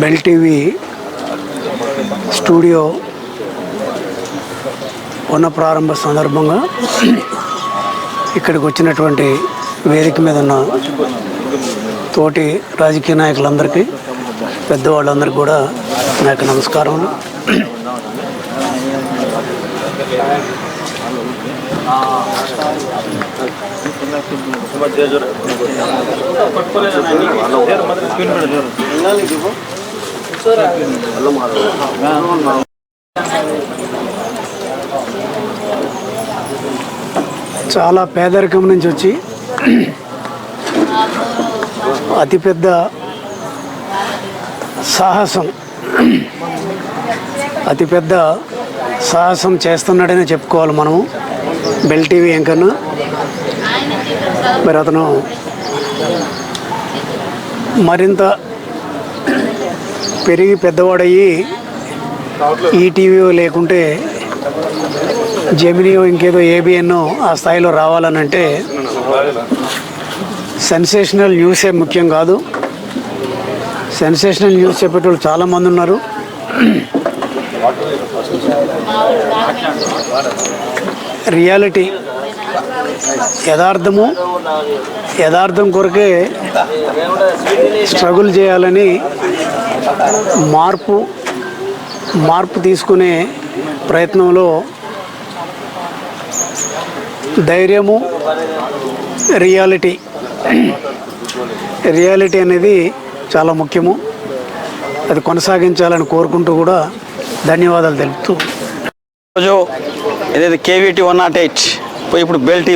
Bell TV studio ప్రారంభ సందర్భంగా ఇక్కడికి వచ్చినటువంటి వేదిక మీద ఉన్న తోటి రాజకీయ నాయకులందరికీ పెద్దవాళ్ళందరికీ కూడా నా యొక్క నమస్కారం చాలా పేదరికం నుంచి వచ్చి అతిపెద్ద సాహసం అతిపెద్ద సాహసం చేస్తున్నాడనే చెప్పుకోవాలి మనము. బెల్ టీవీ ఎంకన్నా మరి అతను మరింత పెరిగి పెద్దవాడయ్యి ఈటీవీ లేకుంటే జెమినియో ఇంకేదో ఏబిఎన్ ఆ స్థాయిలో రావాలనంటే సెన్సేషనల్ న్యూసే ముఖ్యం కాదు. సెన్సేషనల్ న్యూస్ చెప్పేటోళ్ళు చాలామంది ఉన్నారు. రియాలిటీ యథార్థము యథార్థం కొరకే స్ట్రగుల్ చేయాలని మార్పు మార్పు తీసుకునే ప్రయత్నంలో ధైర్యము రియాలిటీ. రియాలిటీ అనేది చాలా ముఖ్యము. అది కొనసాగించాలని కోరుకుంటూ కూడా ధన్యవాదాలు తెలుపుతూ. రోజు ఏదైతే కేవీటీ వన్ నాట్ ఎయిట్ ఇప్పుడు బెల్ట్